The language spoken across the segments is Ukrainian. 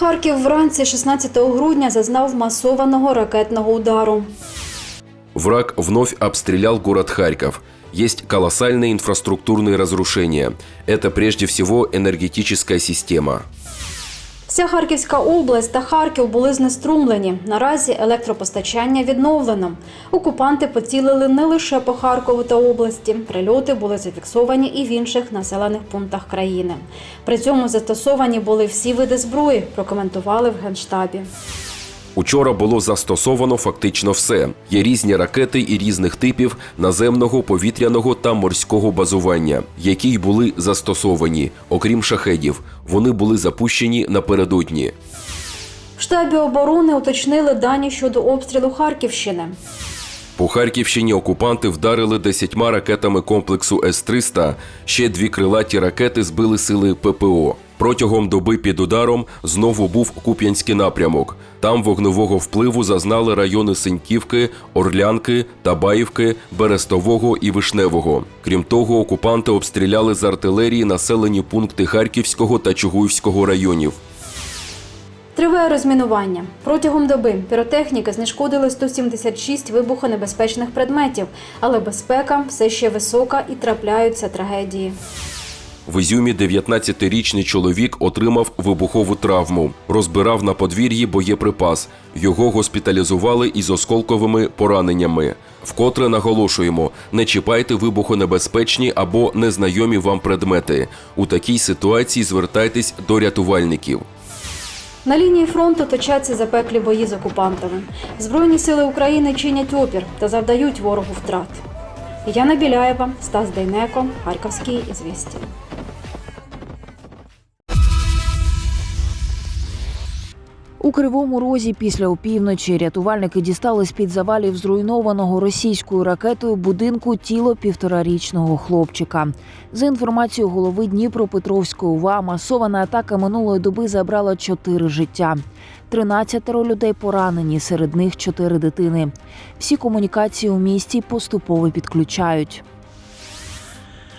Харків вранці 16 грудня зазнав масованого ракетного удару. Враг вновь обстрелял город Харьков. Есть колоссальные инфраструктурные разрушения. Это прежде всего энергетическая система. Вся Харківська область та Харків були знеструмлені. Наразі електропостачання відновлено. Окупанти поцілили не лише по Харкову та області. Прильоти були зафіксовані і в інших населених пунктах країни. При цьому застосовані були всі види зброї, прокоментували в генштабі. Учора було застосовано фактично все. Є різні ракети і різних типів наземного, повітряного та морського базування, які й були застосовані, окрім шахедів. Вони були запущені напередодні. В штабі оборони уточнили дані щодо обстрілу Харківщини. По Харківщині окупанти вдарили десятьма ракетами комплексу С-300. Ще дві крилаті ракети збили сили ППО. Протягом доби під ударом знову був Куп'янський напрямок. Там вогневого впливу зазнали райони Синьківки, Орлянки, Табаївки, Берестового і Вишневого. Крім того, окупанти обстріляли з артилерії населені пункти Харківського та Чугуївського районів. Триває розмінування. Протягом доби піротехніки знешкодили 176 вибухонебезпечних предметів, але безпека все ще висока і трапляються трагедії. В Ізюмі 19-річний чоловік отримав вибухову травму, розбирав на подвір'ї боєприпас. Його госпіталізували із осколковими пораненнями. Вкотре наголошуємо: не чіпайте вибухонебезпечні або незнайомі вам предмети. У такій ситуації звертайтесь до рятувальників. На лінії фронту точаться запеклі бої з окупантами. Збройні сили України чинять опір та завдають ворогу втрат. Яна Біляєва, Стас Дейнеко, Харківські ізвісті. У Кривому Розі після опівночі рятувальники дістали з-під завалів зруйнованого російською ракетою будинку тіло півторарічного хлопчика. За інформацією голови Дніпропетровської ОВА, масована атака минулої доби забрала чотири життя. 13 людей поранені, серед них чотири дитини. Всі комунікації у місті поступово підключають.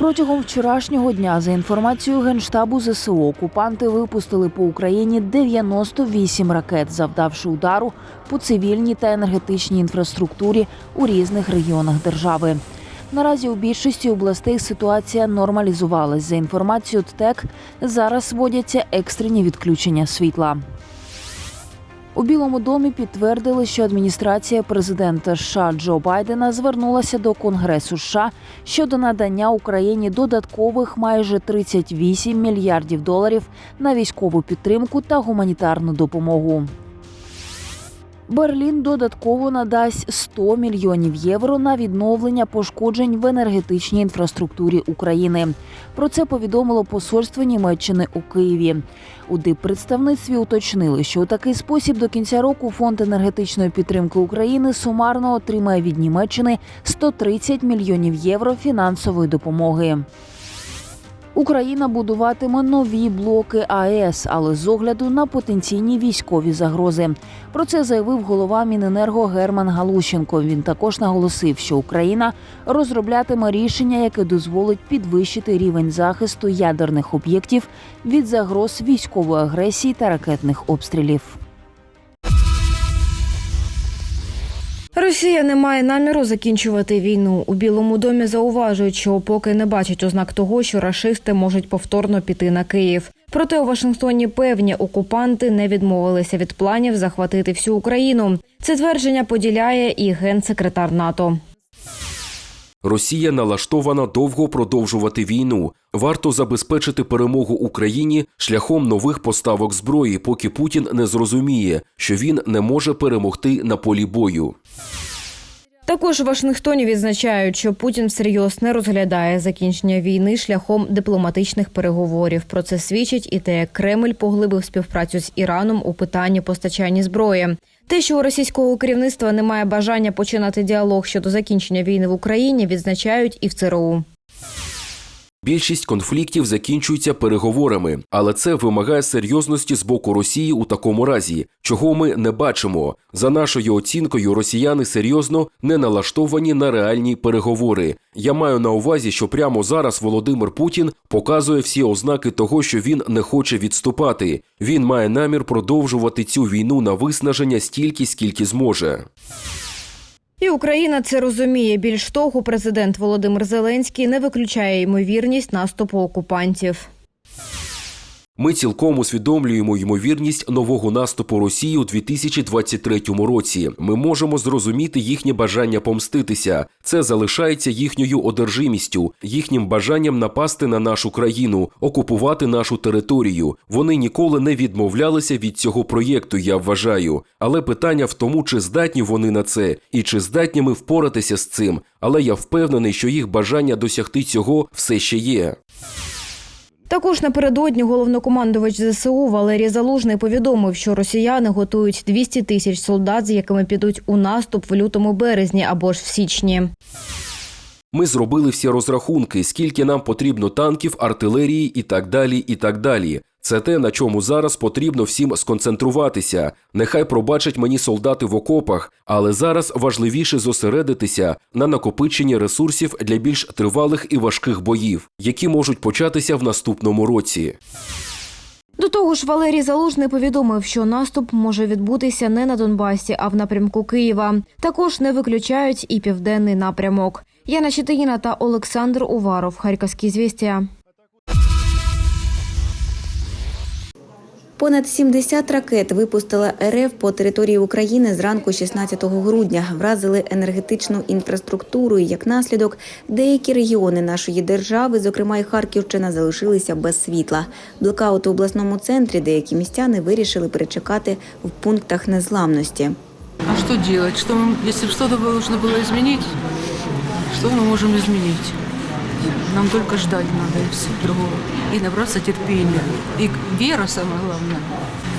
Протягом вчорашнього дня, за інформацією Генштабу ЗСУ, окупанти випустили по Україні 98 ракет, завдавши удару по цивільній та енергетичній інфраструктурі у різних регіонах держави. Наразі у більшості областей ситуація нормалізувалась. За інформацією ТТЕК, зараз вводяться екстрені відключення світла. У Білому домі підтвердили, що адміністрація президента США Джо Байдена звернулася до Конгресу США щодо надання Україні додаткових майже 38 мільярдів доларів на військову підтримку та гуманітарну допомогу. Берлін додатково надасть 100 мільйонів євро на відновлення пошкоджень в енергетичній інфраструктурі України. Про це повідомило посольство Німеччини у Києві. У диппредставництві уточнили, що у такий спосіб до кінця року фонд енергетичної підтримки України сумарно отримає від Німеччини 130 мільйонів євро фінансової допомоги. Україна будуватиме нові блоки АЕС, але з огляду на потенційні військові загрози. Про це заявив голова Міненерго Герман Галущенко. Він також наголосив, що Україна розроблятиме рішення, яке дозволить підвищити рівень захисту ядерних об'єктів від загроз військової агресії та ракетних обстрілів. Росія не має наміру закінчувати війну. У Білому домі зауважують, що поки не бачать ознак того, що рашисти можуть повторно піти на Київ. Проте у Вашингтоні певні окупанти не відмовилися від планів захватити всю Україну. Це твердження поділяє і генсекретар НАТО. Росія налаштована довго продовжувати війну. Варто забезпечити перемогу Україні шляхом нових поставок зброї, поки Путін не зрозуміє, що він не може перемогти на полі бою. Також Вашингтоні відзначають, що Путін всерйоз не розглядає закінчення війни шляхом дипломатичних переговорів. Про це свідчить і те, як Кремль поглибив співпрацю з Іраном у питанні постачання зброї. Те, що у російського керівництва немає бажання починати діалог щодо закінчення війни в Україні, відзначають і в ЦРУ. Більшість конфліктів закінчуються переговорами, але це вимагає серйозності з боку Росії у такому разі, чого ми не бачимо. За нашою оцінкою, росіяни серйозно не налаштовані на реальні переговори. Я маю на увазі, що прямо зараз Володимир Путін показує всі ознаки того, що він не хоче відступати. Він має намір продовжувати цю війну на виснаження стільки, скільки зможе. І Україна це розуміє. Більш того, президент Володимир Зеленський не виключає ймовірність наступу окупантів. Ми цілком усвідомлюємо ймовірність нового наступу Росії у 2023 році. Ми можемо зрозуміти їхнє бажання помститися. Це залишається їхньою одержимістю, їхнім бажанням напасти на нашу країну, окупувати нашу територію. Вони ніколи не відмовлялися від цього проєкту. Я вважаю. Але питання в тому, чи здатні вони на це, і чи здатні ми впоратися з цим. Але я впевнений, що їх бажання досягти цього все ще є. Також напередодні головнокомандувач ЗСУ Валерій Залужний повідомив, що росіяни готують 200 тисяч солдат, з якими підуть у наступ в лютому березні або ж в січні. Ми зробили всі розрахунки, скільки нам потрібно танків, артилерії і так далі. і так далі. Це те, на чому зараз потрібно всім сконцентруватися. Нехай пробачать мені солдати в окопах, але зараз важливіше зосередитися на накопиченні ресурсів для більш тривалих і важких боїв, які можуть початися в наступному році. До того ж, Валерій Залужний повідомив, що наступ може відбутися не на Донбасі, а в напрямку Києва. Також не виключають і південний напрямок. Яна Щетиніна та Олександр Уваров. Харківські звістя. Понад 70 ракет випустила РФ по території України зранку 16 грудня. Вразили енергетичну інфраструктуру. І як наслідок, деякі регіони нашої держави, зокрема і Харківщина, залишилися без світла. Блокаут у обласному центрі деякі містяни вирішили перечекати в пунктах незламності. А что делать? Что мы, если бы что-то было- нужно было изменить, Что мы можем изменить? Нам только ждать надо и все другого. И набраться терпения. И вера самое главное.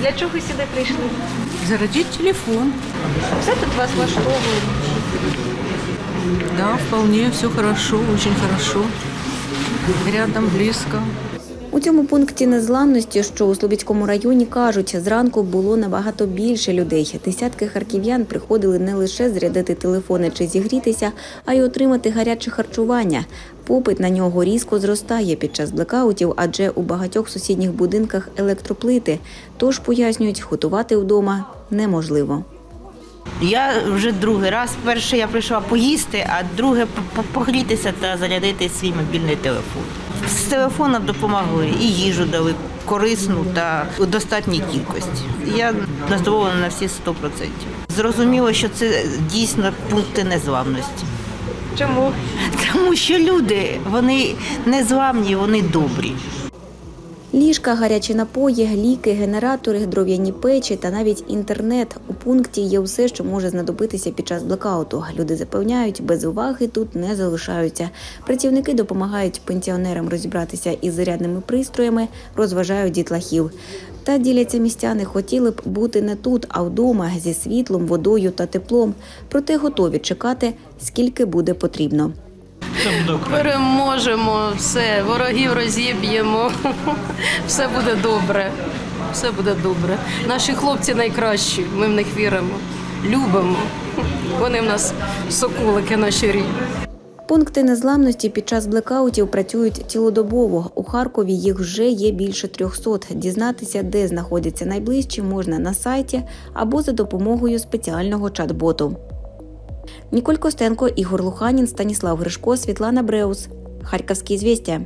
Для чого сюди прийшли? Зародить телефон. Все тут вас влаштовує. Да, вполне, все хорошо, очень хорошо. Рядом, близко. У цьому пункті незламності, що у Слобідському районі кажуть, зранку було набагато більше людей. Десятки харків'ян приходили не лише зарядити телефони чи зігрітися, а й отримати гаряче харчування. Попит на нього різко зростає під час блекаутів, адже у багатьох сусідніх будинках електроплити. Тож пояснюють, готувати вдома неможливо. Я вже другий раз. Перше я прийшла поїсти, а друге по- по- погрітися та зарядити свій мобільний телефон. З телефона допомогли і їжу дали корисну та у достатній кількості. Я задоволена на всі 100%. Зрозуміло, що це дійсно пункти незламності. Чому? Тому що люди вони незламні, вони добрі. Ліжка, гарячі напої, ліки, генератори, дров'яні печі та навіть інтернет. У пункті є все, що може знадобитися під час блекауту. Люди запевняють, без уваги тут не залишаються. Працівники допомагають пенсіонерам розібратися із зарядними пристроями, розважають дітлахів. Та діляться містяни, хотіли б бути не тут, а вдома зі світлом, водою та теплом. Проте готові чекати, скільки буде потрібно. Переможемо все, ворогів розіб'ємо. Все буде добре. Все буде добре. Наші хлопці найкращі. Ми в них віримо, любимо. Вони в нас соколики наші рідні. Пункти незламності під час блекаутів працюють цілодобово. У Харкові їх вже є більше 300. Дізнатися, де знаходяться найближчі, можна на сайті або за допомогою спеціального чат-боту. Ніколь Костенко, Ігор Луханін, Станіслав Гришко, Світлана Бреус. Харківські звістя.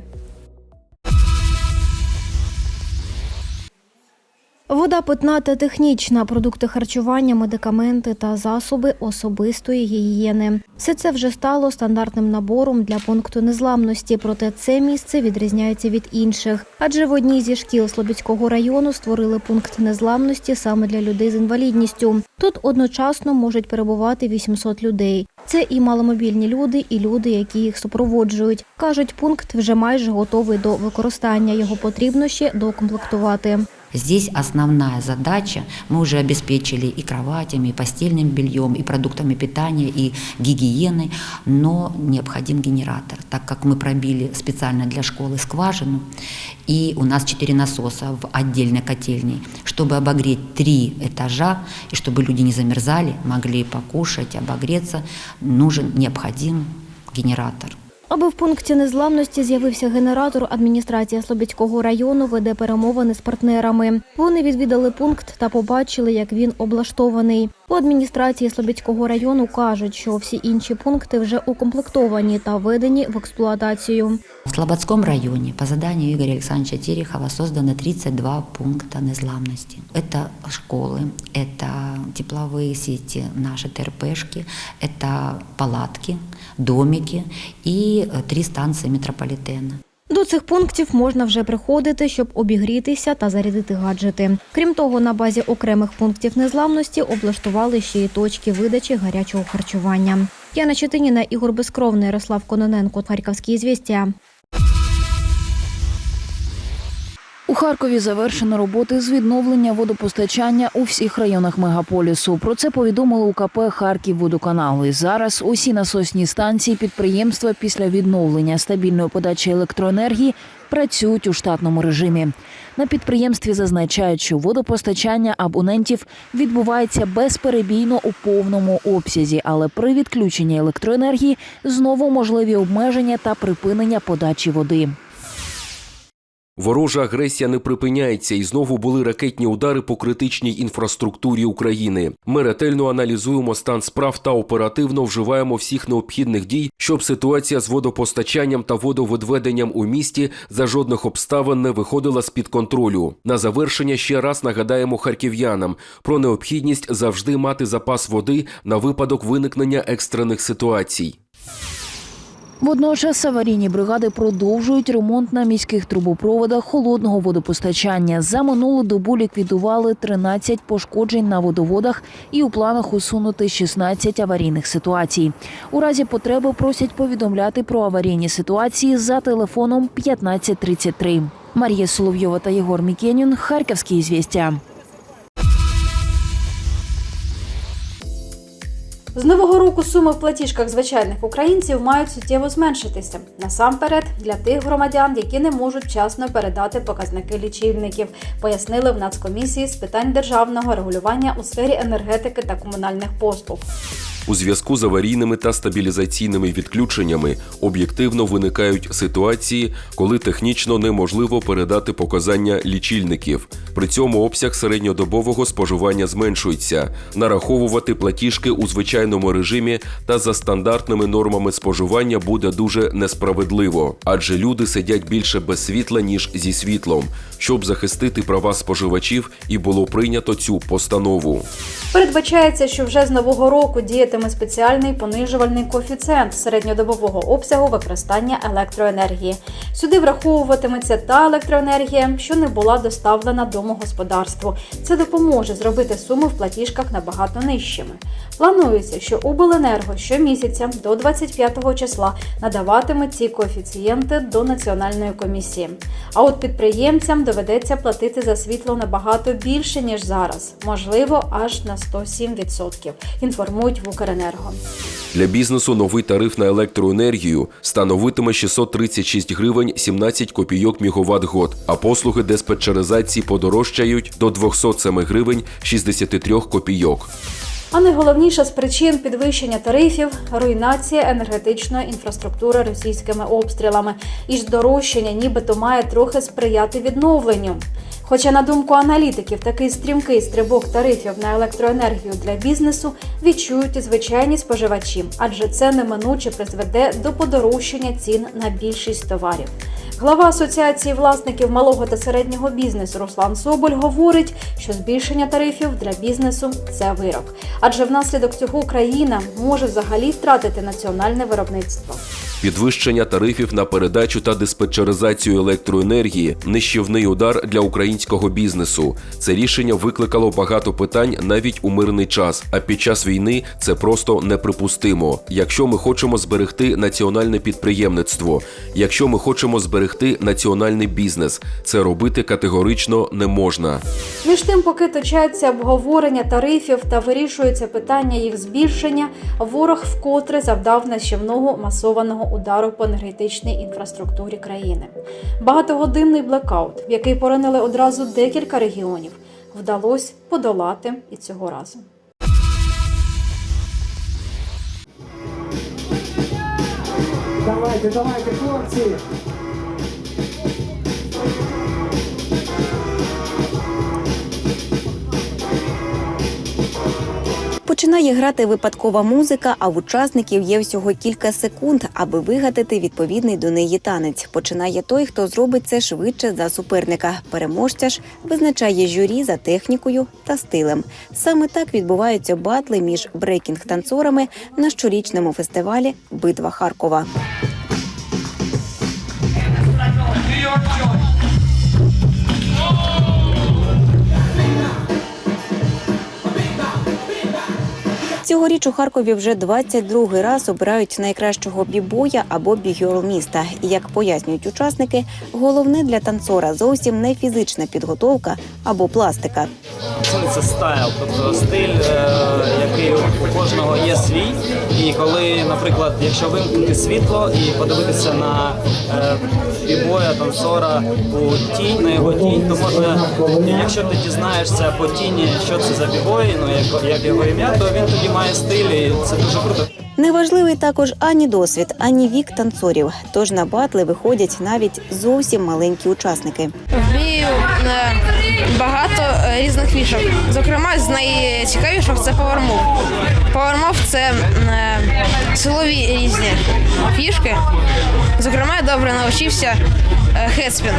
Вода питна та технічна, продукти харчування, медикаменти та засоби особистої гігієни. Все це вже стало стандартним набором для пункту незламності. Проте це місце відрізняється від інших. Адже в одній зі шкіл Слобідського району створили пункт незламності саме для людей з інвалідністю. Тут одночасно можуть перебувати 800 людей. Це і маломобільні люди, і люди, які їх супроводжують. кажуть, пункт вже майже готовий до використання. Його потрібно ще докомплектувати. Здесь основная задача, мы уже обеспечили и кроватями, и постельным бельем, и продуктами питания, и гигиеной, но необходим генератор, так как мы пробили специально для школы скважину, и у нас четыре насоса в отдельной котельной, чтобы обогреть три этажа, и чтобы люди не замерзали, могли покушать, обогреться, нужен, необходим генератор. Аби в пункті незламності з'явився генератор, адміністрація Слобідського району веде перемовини з партнерами. Вони відвідали пункт та побачили, як він облаштований. У адміністрації Слобідського району кажуть, що всі інші пункти вже укомплектовані та введені в експлуатацію. В Слободском районе по заданию Игоря Александровича Терехова создано 32 пункта незламности. Это школы, это тепловые сети, наши ТРПшки, это палатки, домики и э, три станции метрополитена. До цих пунктів можна вже приходити, щоб обігрітися та зарядити гаджети. Крім того, на базі окремих пунктів незламності облаштували ще й точки видачі гарячого харчування. Яна Четиніна, Ігор Безкровний, Ярослав Кононенко, Харківські звістя. У Харкові завершено роботи з відновлення водопостачання у всіх районах мегаполісу. Про це повідомили у КП Харківводоканал. І зараз усі насосні станції підприємства після відновлення стабільної подачі електроенергії працюють у штатному режимі. На підприємстві зазначають, що водопостачання абонентів відбувається безперебійно у повному обсязі, але при відключенні електроенергії знову можливі обмеження та припинення подачі води. Ворожа агресія не припиняється, і знову були ракетні удари по критичній інфраструктурі України. Ми ретельно аналізуємо стан справ та оперативно вживаємо всіх необхідних дій, щоб ситуація з водопостачанням та водовідведенням у місті за жодних обставин не виходила з під контролю. На завершення ще раз нагадаємо харків'янам про необхідність завжди мати запас води на випадок виникнення екстрених ситуацій. Водночас аварійні бригади продовжують ремонт на міських трубопроводах холодного водопостачання. За минулу добу ліквідували 13 пошкоджень на водоводах і у планах усунути 16 аварійних ситуацій. У разі потреби просять повідомляти про аварійні ситуації за телефоном 1533. Марія Соловйова та Єгор Мікенін. Харківські звістя. З нового року суми в платіжках звичайних українців мають суттєво зменшитися. Насамперед для тих громадян, які не можуть вчасно передати показники лічильників, пояснили в Нацкомісії з питань державного регулювання у сфері енергетики та комунальних послуг. У зв'язку з аварійними та стабілізаційними відключеннями об'єктивно виникають ситуації, коли технічно неможливо передати показання лічильників. При цьому обсяг середньодобового споживання зменшується. Нараховувати платіжки у звичайному режимі та за стандартними нормами споживання буде дуже несправедливо, адже люди сидять більше без світла ніж зі світлом. Щоб захистити права споживачів, і було прийнято цю постанову. Передбачається, що вже з нового року діятиме спеціальний понижувальний коефіцієнт середньодобового обсягу використання електроенергії. Сюди враховуватиметься та електроенергія, що не була доставлена домогосподарству. Це допоможе зробити суми в платіжках набагато нижчими. Планується, що обленерго щомісяця до 25 числа надаватиме ці коефіцієнти до національної комісії. А от підприємцям доведеться платити за світло набагато більше ніж зараз, можливо, аж на 107%, інформують в Укренерго. Для бізнесу новий тариф на електроенергію становитиме 636 гривень 17 копійок мігаватт год, а послуги диспетчеризації подорожчають до 207 гривень 63 копійок. А найголовніша з причин підвищення тарифів руйнація енергетичної інфраструктури російськими обстрілами і здорожчання нібито має трохи сприяти відновленню. Хоча, на думку аналітиків, такий стрімкий стрибок тарифів на електроенергію для бізнесу відчують і звичайні споживачі, адже це неминуче призведе до подорожчання цін на більшість товарів. Глава Асоціації власників малого та середнього бізнесу Руслан Соболь говорить, що збільшення тарифів для бізнесу це вирок, адже внаслідок цього Україна може взагалі втратити національне виробництво. Підвищення тарифів на передачу та диспетчеризацію електроенергії нищівний удар для українського бізнесу. Це рішення викликало багато питань навіть у мирний час. А під час війни це просто неприпустимо. Якщо ми хочемо зберегти національне підприємництво, якщо ми хочемо зберегти національний бізнес, це робити категорично не можна. Між тим, поки точаться обговорення тарифів та вирішується питання їх збільшення, ворог вкотре завдав нищівного масованого удару по енергетичній інфраструктурі країни. Багатогодинний блекаут, в який поринили одразу декілька регіонів, вдалося подолати і цього разу. Давайте, давайте, хлопці! Починає грати випадкова музика, а в учасників є всього кілька секунд, аби вигадати відповідний до неї танець. Починає той, хто зробить це швидше за суперника. Переможця ж визначає журі за технікою та стилем. Саме так відбуваються батли між брейкінг-танцорами на щорічному фестивалі Битва Харкова. Цьогоріч у Харкові вже 22-й раз обирають найкращого бібоя або бігерл міста. І як пояснюють учасники, головне для танцора зовсім не фізична підготовка або пластика. Це стайл, тобто стиль, е, який у кожного є свій. І коли, наприклад, якщо вимкнути світло і подивитися на е, бібоя, танцора у тінь, на його тінь, то можна, якщо ти дізнаєшся по тіні, що це за бібой, ну як його ім'я, то він тоді має стиль, і це дуже круто. Неважливий також ані досвід, ані вік танцорів. Тож на батли виходять навіть зовсім маленькі учасники. Вмію е, багато е, різних фішок. Зокрема, з найцікавіших це повермов. Повермов це е, силові різні фішки. Зокрема, я добре навчився хедспін,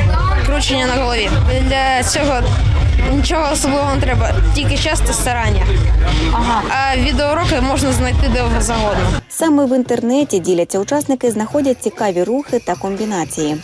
кручення на голові. Для цього нічого особливого не треба, тільки час та старання. А відеоуроки можна знайти де завгодно. Саме в інтернеті діляться учасники, знаходять цікаві рухи та комбінації.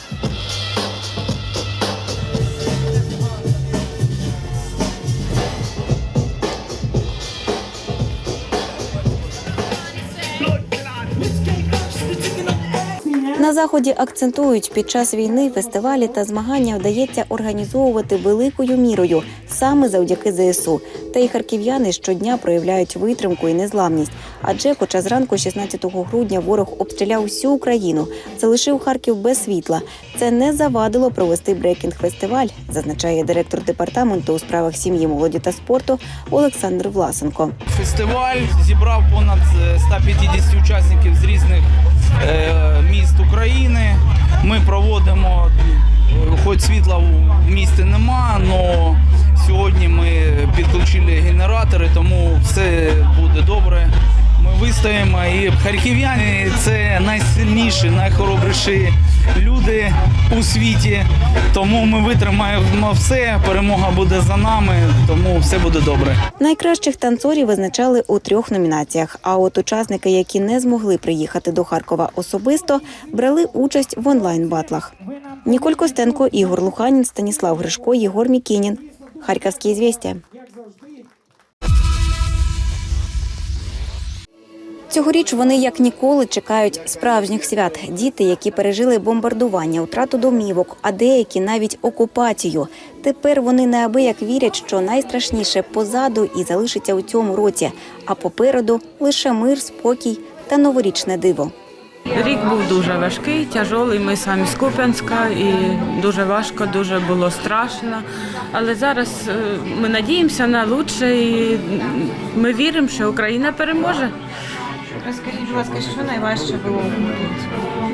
На заході акцентують, під час війни фестивалі та змагання вдається організовувати великою мірою саме завдяки ЗСУ. Та й харків'яни щодня проявляють витримку і незламність. Адже, хоча зранку 16 грудня ворог обстріляв всю Україну, залишив Харків без світла. Це не завадило провести брейкінг-фестиваль, зазначає директор департаменту у справах сім'ї, молоді та спорту Олександр Власенко. Фестиваль зібрав понад е, 150 учасників з різних е, міст України. Ми проводимо, е, хоч світла в місті нема, але сьогодні ми підключили генератори, тому все буде добре. Ми вистоїмо і харків'яни це найсильніші, найхоробріші люди у світі. Тому ми витримаємо все. Перемога буде за нами, тому все буде добре. Найкращих танцорів визначали у трьох номінаціях. А от учасники, які не змогли приїхати до Харкова особисто, брали участь в онлайн-батлах. Ніколь Костенко, Ігор Луханін, Станіслав Гришко, Єгор Мікінін. Харківські звістя. Цьогоріч вони як ніколи чекають справжніх свят. Діти, які пережили бомбардування, втрату домівок, а деякі навіть окупацію. Тепер вони неабияк вірять, що найстрашніше позаду і залишиться у цьому році. А попереду лише мир, спокій та новорічне диво. Рік був дуже важкий, тяжолий. Ми самі з Куп'янська і дуже важко, дуже було страшно. Але зараз е, ми надіємося на лучше і ми віримо, що Україна переможе. Розкажіть, будь ласка, що найважче було?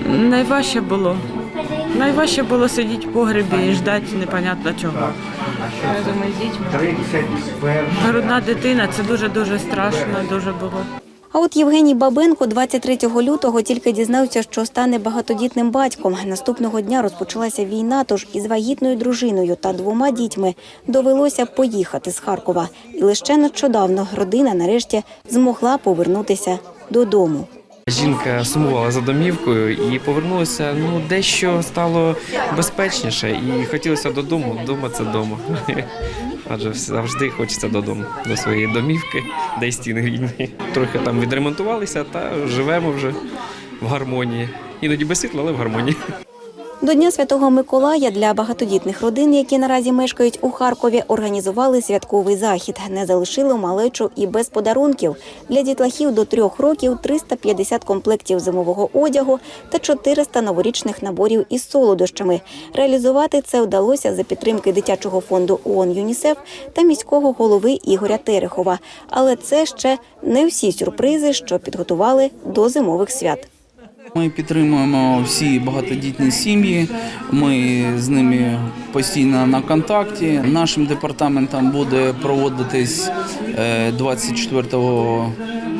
Найважче було. Найважче було сидіти в погребі і ждати непонятно чого. Із дітьми. Грудна дитина це дуже дуже страшно, дуже було. А от Євгеній Бабенко 23 лютого тільки дізнався, що стане багатодітним батьком. Наступного дня розпочалася війна, тож із вагітною дружиною та двома дітьми довелося поїхати з Харкова. І лише нещодавно родина нарешті змогла повернутися додому. Жінка сумувала за домівкою і повернулася. Ну дещо стало безпечніше, і хотілося додому. Дома це дома. Адже завжди хочеться додому, до своєї домівки, де й стіни рідні. Трохи там відремонтувалися та живемо вже в гармонії. Іноді без світла, але в гармонії. До Дня Святого Миколая для багатодітних родин, які наразі мешкають у Харкові, організували святковий захід. Не залишили малечу і без подарунків. Для дітлахів до трьох років 350 комплектів зимового одягу та 400 новорічних наборів із солодощами. Реалізувати це вдалося за підтримки дитячого фонду ООН ЮНІСЕФ та міського голови Ігоря Терехова. Але це ще не всі сюрпризи, що підготували до зимових свят. Ми підтримуємо всі багатодітні сім'ї. Ми з ними постійно на контакті. Нашим департаментом буде проводитись е, 24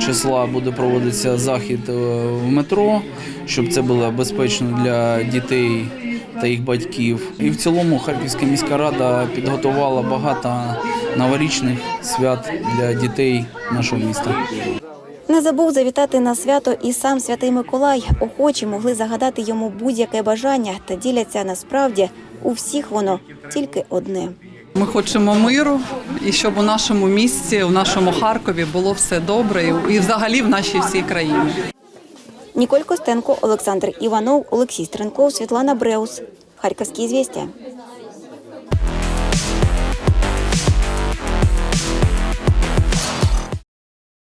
числа буде проводитися захід е, в метро, щоб це було безпечно для дітей та їх батьків. І в цілому Харківська міська рада підготувала багато новорічних свят для дітей нашого міста. Не забув завітати на свято і сам святий Миколай. Охочі могли загадати йому будь-яке бажання та діляться насправді у всіх воно тільки одне. Ми хочемо миру і щоб у нашому місті, у нашому Харкові було все добре і- взагалі в нашій всій країні. Ніколь Костенко, Олександр Іванов, Олексій Стренков, Світлана Бреус. Харківські звістя.